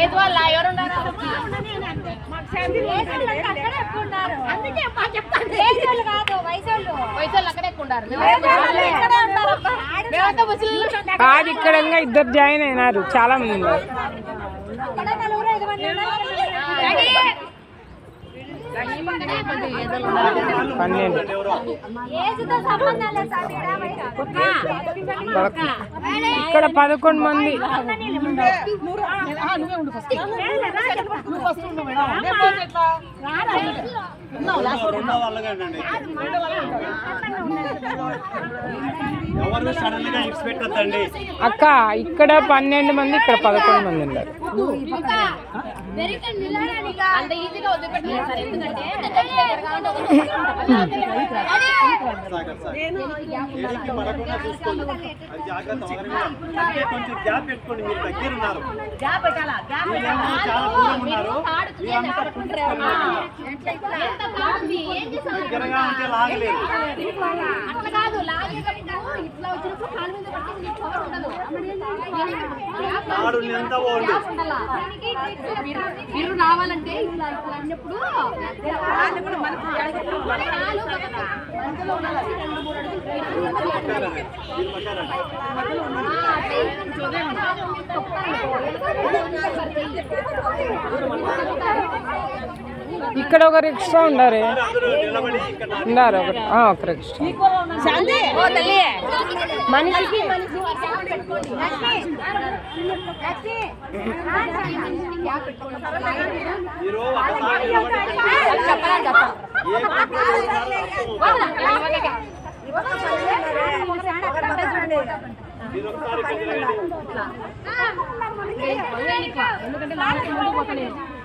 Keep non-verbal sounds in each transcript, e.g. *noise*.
ఏది వాళ్ళ ఎవరున్నారు? వయసు కాదు ఇక్కడ ఇంకా ఇద్దరు జాయిన్ అయినారు. చాలా మంది పన్నెండు పదకొండు. ఇక్కడ పదకొండు మంది రెండో అక్క ఇక్కడ పన్నెండు మంది ఇక్కడ పదకొండు మంది ఉన్నారు. అంత ఈజీగా వదిలిపెట్టలేదు సార్ ఎందుకంటే *laughs* కొంచెం గ్యాప్ పెట్టుకోండి మీరు దగ్గర ఉన్నారు మీరేమో చాలా దూరం ఉన్నారు. మీరంతా ఎంత కాదు? ఏం చేస్తాం దగ్గరగా ఉంటే లాగలేదు అట్లా కాదు లాగేటప్పుడు ఇట్లా వచ్చినప్పుడు కాలు మీద పట్టి నీకు పవర్ ఉండదు. ఆడు ఎంత ఓల్డ్? మీరు రావాలంటే ఇట్లా ఇట్లా అన్నప్పుడు మన కాలు మధ్యలో ఉండాలి. రెండు మూడు అడుగులు పట్టారండి. మీరు పట్టారండి. ఇక్కడ ఒకరు ఎక్స్ట్రా ఉండారే ఒకరు ఎక్స్ట్రా ఓ తల్లి. మనిషికి. ఎందుకంటే లాస్ట్ ముందు పోతలేదు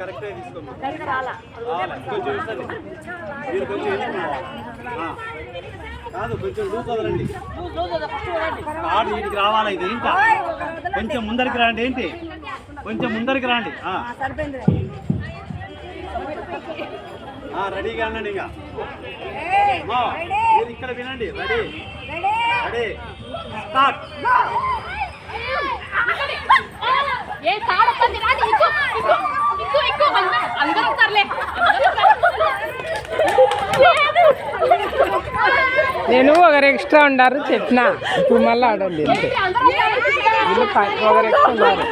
కరెక్ట్గా తీసుకోండి. కొంచెం మీరు కొంచెం. కాదు కొంచెం లూజ్ వదలండి తాడు వీటికి రావాలా? ఇది ఏంటా? కొంచెం ముందరికి రండి ఏంటి? కొంచెం ముందరికి రండి. రెడీగా ఉండండి ఇక. మీరు ఇక్కడ వినండి. రెడీ. రెడీ. స్టార్ట్. ఏ రాదు అందరూ నేను ఒకరు ఎక్స్ట్రా ఉండారు చెప్పిన. ఇప్పుడు మళ్ళీ ఆడండి అంతే వీళ్ళు ఒకరు ఎక్స్ట్రా ఉన్నారు